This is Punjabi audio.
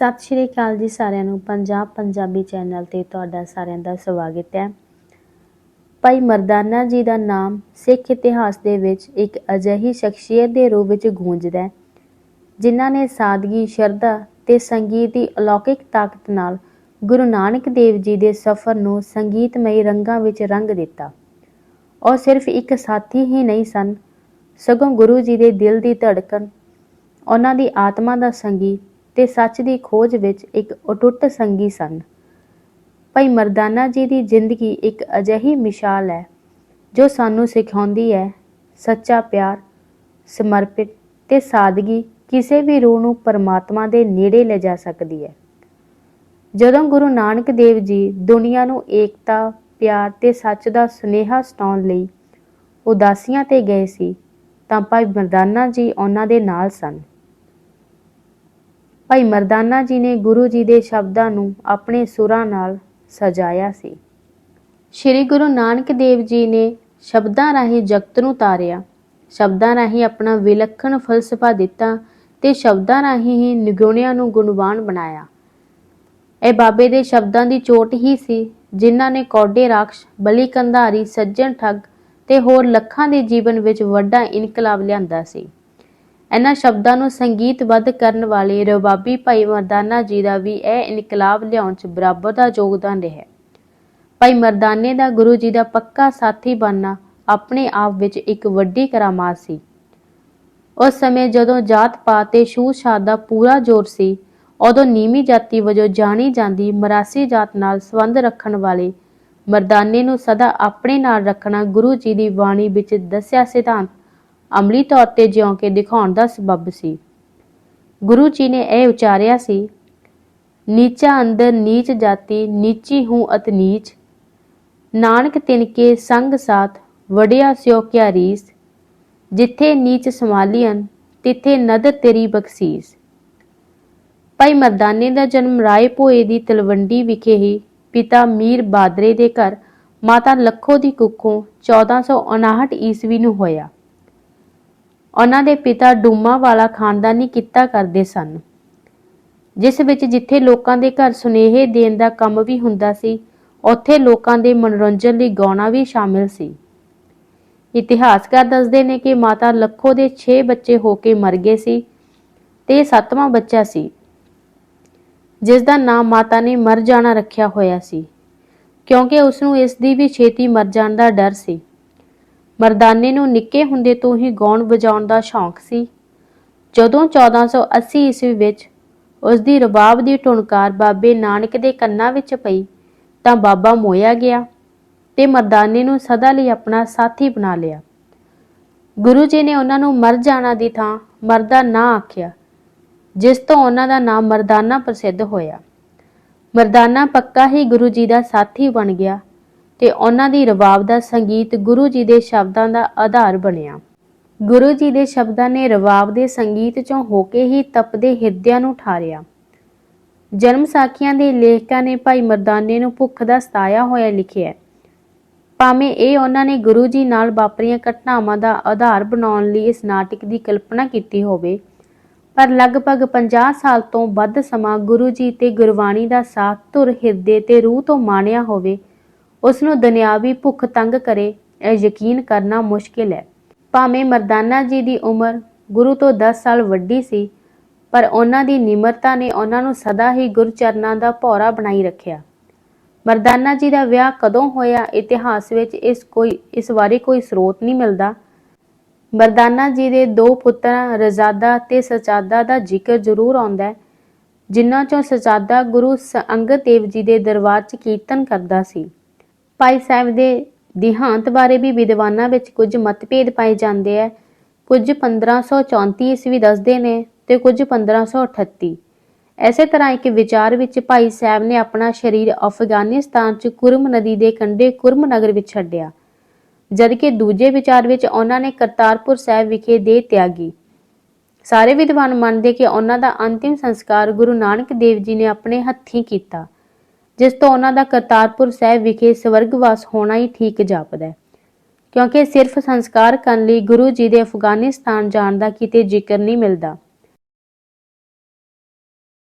ਸਤਿ ਸ਼੍ਰੀ ਅਕਾਲ ਜੀ ਸਾਰਿਆਂ ਨੂੰ। ਪੰਜਾਬ ਪੰਜਾਬੀ ਚੈਨਲ ਤੇ ਤੁਹਾਡਾ ਸਾਰਿਆਂ ਦਾ ਸਵਾਗਤ ਹੈ। ਭਾਈ ਮਰਦਾਨਾ ਜੀ ਦਾ ਨਾਮ ਸਿੱਖ ਇਤਿਹਾਸ ਦੇ ਵਿੱਚ ਇੱਕ ਅਜਿਹੀ ਸ਼ਖਸੀਅਤ ਦੇ ਰੂਪ ਵਿੱਚ ਗੂੰਜਦਾ ਹੈ, ਜਿਨ੍ਹਾਂ ਨੇ ਸਾਦਗੀ, ਸ਼ਰਧਾ ਤੇ ਸੰਗੀਤ ਦੀ ਅਲੌਕਿਕ ਤਾਕਤ ਨਾਲ ਗੁਰੂ ਨਾਨਕ ਦੇਵ ਜੀ ਦੇ ਸਫ਼ਰ ਨੂੰ ਸੰਗੀਤਮਈ ਰੰਗਾਂ ਵਿੱਚ ਰੰਗ ਦਿੱਤਾ। ਉਹ ਸਿਰਫ ਇੱਕ ਸਾਥੀ ਹੀ ਨਹੀਂ ਸਨ, ਸਗੋਂ ਗੁਰੂ ਜੀ ਦੇ ਦਿਲ ਦੀ ਧੜਕਣ, ਉਹਨਾਂ ਦੀ ਆਤਮਾ ਦਾ ਸੰਗੀਤ ਤੇ ਸੱਚ ਦੀ ਖੋਜ ਵਿੱਚ ਇੱਕ ਅਟੁੱਟ ਸੰਗੀ ਸਨ। ਭਾਈ ਮਰਦਾਨਾ ਜੀ ਦੀ ਜ਼ਿੰਦਗੀ ਇੱਕ ਅਜਿਹੀ ਮਿਸਾਲ ਹੈ, ਜੋ ਸਾਨੂੰ ਸਿਖਾਉਂਦੀ ਹੈ ਸੱਚਾ ਪਿਆਰ, ਸਮਰਪਿਤ ਤੇ ਸਾਦਗੀ ਕਿਸੇ ਵੀ ਰੂਹ ਨੂੰ ਪਰਮਾਤਮਾ ਦੇ ਨੇੜੇ ਲੈ ਜਾ ਸਕਦੀ ਹੈ। ਜਦੋਂ ਗੁਰੂ ਨਾਨਕ ਦੇਵ ਜੀ ਦੁਨੀਆ ਨੂੰ ਏਕਤਾ, ਪਿਆਰ ਤੇ ਸੱਚ ਦਾ ਸੁਨੇਹਾ ਸਟਾਉਣ ਲਈ ਉਦਾਸੀਆਂ ਤੇ ਗਏ ਸੀ, ਤਾਂ ਭਾਈ ਮਰਦਾਨਾ ਜੀ ਉਹਨਾਂ ਦੇ ਨਾਲ ਸਨ। ਭਾਈ ਮਰਦਾਨਾ ਜੀ ਨੇ ਗੁਰੂ ਜੀ ਦੇ ਸ਼ਬਦਾਂ ਨੂੰ ਆਪਣੇ ਸੁਰਾਂ ਨਾਲ ਸਜਾਇਆ ਸੀ। ਸ੍ਰੀ ਗੁਰੂ ਨਾਨਕ ਦੇਵ ਜੀ ਨੇ ਸ਼ਬਦਾਂ ਰਾਹੀਂ ਜਗਤ ਨੂੰ ਤਾਰਿਆ, ਸ਼ਬਦਾਂ ਰਾਹੀਂ ਆਪਣਾ ਵਿਲੱਖਣ ਫਲਸਫਾ ਦਿੱਤਾ ਤੇ ਸ਼ਬਦਾਂ ਰਾਹੀਂ ਹੀ ਨਿਗੁਣਿਆਂ ਨੂੰ ਗੁਣਵਾਨ ਬਣਾਇਆ। ਇਹ ਬਾਬੇ ਦੇ ਸ਼ਬਦਾਂ ਦੀ ਚੋਟ ਹੀ ਸੀ, ਜਿਨ੍ਹਾਂ ਨੇ ਕੌਡੇ ਰਾਖਸ਼, ਬਲੀ ਕੰਧਾਰੀ, ਸੱਜਣ ਠੱਗ ਤੇ ਹੋਰ ਲੱਖਾਂ ਦੇ ਜੀਵਨ ਵਿੱਚ ਵੱਡਾ ਇਨਕਲਾਬ ਲਿਆਂਦਾ ਸੀ। ਇਹਨਾਂ ਸ਼ਬਦਾਂ ਨੂੰ ਸੰਗੀਤਬੱਧ ਕਰਨ ਵਾਲੇ ਰਬਾਬੀ ਭਾਈ ਮਰਦਾਨਾ ਜੀ ਦਾ ਵੀ ਇਹ ਇਨਕਲਾਬ ਲਿਆਉਣ 'ਚ ਬਰਾਬਰ ਦਾ ਯੋਗਦਾਨ ਰਿਹਾ। ਭਾਈ ਮਰਦਾਨੇ ਦਾ ਗੁਰੂ ਜੀ ਦਾ ਪੱਕਾ ਸਾਥੀ ਬਣਨਾ ਆਪਣੇ ਆਪ ਵਿੱਚ ਇੱਕ ਵੱਡੀ ਕਰਾਮਾਤ ਸੀ। ਉਸ ਸਮੇਂ ਜਦੋਂ ਜਾਤ ਪਾਤ ਤੇ ਛੂਤ-ਛਾਤ ਦਾ ਪੂਰਾ ਜ਼ੋਰ ਸੀ, ਉਦੋਂ ਨੀਵੀਂ ਜਾਤੀ ਵਜੋਂ ਜਾਣੀ ਜਾਂਦੀ ਮਰਾਸੀ ਜਾਤ ਨਾਲ ਸੰਬੰਧ ਰੱਖਣ ਵਾਲੇ ਮਰਦਾਨੇ ਨੂੰ ਸਦਾ ਆਪਣੇ ਨਾਲ ਰੱਖਣਾ ਗੁਰੂ ਜੀ ਦੀ ਬਾਣੀ ਵਿੱਚ ਦੱਸਿਆ ਸਿਧਾਂਤ ਅਮਲੀ ਤੌਰ ਤੇ ਜਿਉਂ ਕੇ ਦਿਖਾਉਣ ਦਾ ਸਬਬ ਸੀ। ਗੁਰੂ ਜੀ ਨੇ ਇਹ ਉਚਾਰਿਆ ਸੀ, ਨੀਚਾ ਅੰਦਰ ਨੀਚ ਜਾਤੀ, ਨੀਚੀ ਹੂੰ ਅਤ ਨੀਚ। ਨਾਨਕ ਤਿਨਕੇ ਸੰਗ ਸਾਥ ਵੜਿਆ ਸਿਓ ਕਿਆ ਰੀਸ। ਜਿੱਥੇ ਨੀਚ ਸਮਾਲੀਅਨ ਤਿੱਥੇ ਨਦਰ ਤੇਰੀ ਬਖਸ਼ੀਸ। ਭਾਈ ਮਰਦਾਨੇ ਦਾ ਜਨਮ ਰਾਏ ਭੋਏ ਦੀ ਤਲਵੰਡੀ ਵਿਖੇ ਹੀ, ਪਿਤਾ ਮੀਰ ਬਾਦਰੇ ਦੇ ਘਰ, ਮਾਤਾ ਲੱਖੋ ਦੀ ਕੁੱਖੋਂ 1459 ਈਸਵੀ ਨੂੰ ਹੋਇਆ। ਉਹਨਾਂ ਦੇ ਪਿਤਾ ਡੂਮਾ ਵਾਲਾ ਖਾਨਦਾਨੀ ਕੀਤਾ ਕਰਦੇ ਸਨ। ਜਿਸ ਵਿੱਚ ਜਿੱਥੇ ਲੋਕਾਂ ਦੇ ਘਰ ਸੁਨੇਹੇ ਦੇਣ ਦਾ ਕੰਮ ਵੀ ਹੁੰਦਾ ਸੀ, ਉੱਥੇ ਲੋਕਾਂ ਦੇ ਮਨੋਰੰਜਨ ਲਈ ਗਾਉਣਾ ਵੀ ਸ਼ਾਮਿਲ ਸੀ। ਇਤਿਹਾਸਕਾਰ ਦੱਸਦੇ ਨੇ ਕਿ ਮਾਤਾ ਲੱਖੋ ਦੇ 6 ਬੱਚੇ ਹੋ ਕੇ ਮਰ ਗਏ ਸੀ ਤੇ ਸੱਤਵਾਂ ਬੱਚਾ ਸੀ, ਜਿਸ ਦਾ ਨਾਮ ਮਾਤਾ ਨੇ ਮਰ ਜਾਣਾ ਰੱਖਿਆ ਹੋਇਆ ਸੀ, ਕਿਉਂਕਿ ਉਸ ਨੂੰ ਇਸ ਦੀ ਵੀ ਛੇਤੀ ਮਰ ਜਾਣ ਦਾ ਡਰ ਸੀ। ਮਰਦਾਨੇ ਨੂੰ ਨਿੱਕੇ ਹੁੰਦੇ ਤੋਂ ਹੀ ਗਾਉਣ ਵਜਾਉਣ ਦਾ ਸ਼ੌਂਕ ਸੀ। ਜਦੋਂ 1480 ਈਸਵੀ ਵਿੱਚ ਉਸ ਦੀ ਰਬਾਬ ਦੀ ਟੁਣਕਾਰ ਬਾਬੇ ਨਾਨਕ ਦੇ ਕੰਨਾਂ ਵਿੱਚ ਪਈ, ਤਾਂ ਬਾਬਾ ਮੋਇਆ ਗਿਆ ਤੇ ਮਰਦਾਨੇ ਨੂੰ ਸਦਾ ਲਈ ਆਪਣਾ ਸਾਥੀ ਬਣਾ ਲਿਆ। ਗੁਰੂ ਜੀ ਨੇ ਉਹਨਾਂ ਨੂੰ ਮਰ ਜਾਣਾ ਦੀ ਥਾਂ ਮਰਦਾ ਨਾ ਆਖਿਆ, ਜਿਸ ਤੋਂ ਉਹਨਾਂ ਦਾ ਨਾਮ ਮਰਦਾਨਾ ਪ੍ਰਸਿੱਧ ਹੋਇਆ। ਮਰਦਾਨਾ ਪੱਕਾ ਹੀ ਗੁਰੂ ਜੀ ਦਾ ਸਾਥੀ ਬਣ ਗਿਆ ਤੇ ਉਹਨਾਂ ਦੀ ਰਬਾਬ ਦਾ ਸੰਗੀਤ ਗੁਰੂ ਜੀ ਦੇ ਸ਼ਬਦਾਂ ਦਾ ਆਧਾਰ ਬਣਿਆ। ਗੁਰੂ ਜੀ ਦੇ ਸ਼ਬਦਾਂ ਨੇ ਰਬਾਬ ਦੇ ਸੰਗੀਤ ਚੋਂ ਹੋ ਕੇ ਹੀ ਤਪਦੇ ਹਿਰਦਿਆਂ ਨੂੰ ਠਾਰਿਆ। ਜਨਮ ਸਾਖੀਆਂ ਦੇ ਲੇਖਕਾਂ ਨੇ ਭਾਈ ਮਰਦਾਨੇ ਨੂੰ ਭੁੱਖ ਦਾ ਸਤਾਇਆ ਹੋਇਆ ਲਿਖਿਆ ਭਾਵੇਂ ਇਹ ਉਹਨਾਂ ਨੇ ਗੁਰੂ ਜੀ ਨਾਲ ਵਾਪਰੀਆਂ ਘਟਨਾਵਾਂ ਦਾ ਆਧਾਰ ਬਣਾਉਣ ਲਈ ਇਸ ਨਾਟਕ ਦੀ ਕਲਪਨਾ ਕੀਤੀ ਹੋਵੇ, ਪਰ ਲਗਭਗ 50 ਸਾਲ ਤੋਂ ਵੱਧ ਸਮਾਂ ਗੁਰੂ ਜੀ ਤੇ ਗੁਰਬਾਣੀ ਦਾ ਸਾਥ ਧੁਰ ਹਿਰਦੇ ਤੇ ਰੂਹ ਤੋਂ ਮਾਣਿਆ ਹੋਵੇ ਉਸ ਨੂੰ ਦੁਨਿਆਵੀ ਭੁੱਖ ਤੰਗ ਕਰੇ, ਇਹ ਯਕੀਨ ਕਰਨਾ ਮੁਸ਼ਕਿਲ ਹੈ। ਭਾਵੇਂ ਮਰਦਾਨਾ ਜੀ ਦੀ ਉਮਰ ਗੁਰੂ ਤੋਂ 10 ਸਾਲ ਵੱਡੀ ਸੀ, ਪਰ ਉਹਨਾਂ ਦੀ ਨਿਮਰਤਾ ਨੇ ਉਹਨਾਂ ਨੂੰ ਸਦਾ ਹੀ ਗੁਰਚਰਨਾਂ ਦਾ ਭੌਰਾ ਬਣਾਈ ਰੱਖਿਆ। ਮਰਦਾਨਾ ਜੀ ਦਾ ਵਿਆਹ ਕਦੋਂ ਹੋਇਆ, ਇਤਿਹਾਸ ਵਿੱਚ ਇਸ ਕੋਈ, ਇਸ ਬਾਰੇ ਕੋਈ ਸਰੋਤ ਨਹੀਂ ਮਿਲਦਾ। ਮਰਦਾਨਾ ਜੀ ਦੇ ਦੋ ਪੁੱਤਰਾਂ, ਰਜ਼ਾਦਾ ਤੇ ਸਚਾਦਾ ਦਾ ਜ਼ਿਕਰ ਜ਼ਰੂਰ ਆਉਂਦਾ ਹੈ, ਜਿਨ੍ਹਾਂ ਚੋਂ ਸਚਾਦਾ ਗੁਰੂ ਸ- ਅੰਗਦ ਦੇਵ ਜੀ ਦੇ ਦਰਬਾਰ 'ਚ ਕੀਰਤਨ ਕਰਦਾ ਸੀ। ਭਾਈ ਸਾਹਿਬ ਦੇ ਦਿਹਾਂਤ ਬਾਰੇ ਵੀ ਵਿਦਵਾਨਾਂ ਵਿੱਚ ਕੁਝ ਮਤਭੇਦ ਪਾਏ ਜਾਂਦੇ ਆ। ਕੁਝ 1534 ਈਸਵੀ ਦੱਸਦੇ ਨੇ ਤੇ ਕੁਝ 1538 ਐਸੇ ਤਰ੍ਹਾਂ ਇੱਕ ਵਿਚਾਰ ਵਿੱਚ ਭਾਈ ਸਾਹਿਬ ਨੇ ਆਪਣਾ ਸਰੀਰ ਅਫਗਾਨਿਸਤਾਨ 'ਚ ਕੁਰਮ ਨਦੀ ਦੇ ਕੰਢੇ ਕੁਰਮ ਨਗਰ ਵਿੱਚ ਛੱਡਿਆ। ਜਦਕਿ ਦੂਜੇ ਵਿਚਾਰ ਵਿੱਚ ਉਹਨਾਂ ਨੇ ਕਰਤਾਰਪੁਰ ਸਾਹਿਬ ਵਿਖੇ ਦੇ ਤਿਆਗੀ। ਸਾਰੇ ਵਿਦਵਾਨ ਮੰਨਦੇ ਕਿ ਉਹਨਾਂ ਦਾ ਅੰਤਿਮ ਸੰਸਕਾਰ ਗੁਰੂ ਨਾਨਕ ਦੇਵ ਜੀ ਨੇ ਆਪਣੇ ਹੱਥੀਂ ਕੀਤਾ। ਜਿਸ ਤੋਂ ਉਹਨਾਂ ਦਾ ਕਰਤਾਰਪੁਰ ਸਾਹਿਬ ਵਿਖੇ ਸਵਰਗਵਾਸ ਹੋਣਾ ਹੀ ਠੀਕ ਜਾਪਦਾ ਹੈ। ਕਿਉਂਕਿ ਸਿਰਫ ਸੰਸਕਾਰ ਕਰਨ ਲਈ ਗੁਰੂ ਜੀ ਦੇ ਅਫਗਾਨਿਸਤਾਨ ਜਾਣ ਦਾ ਕਿਤੇ ਜ਼ਿਕਰ ਨਹੀਂ ਮਿਲਦਾ।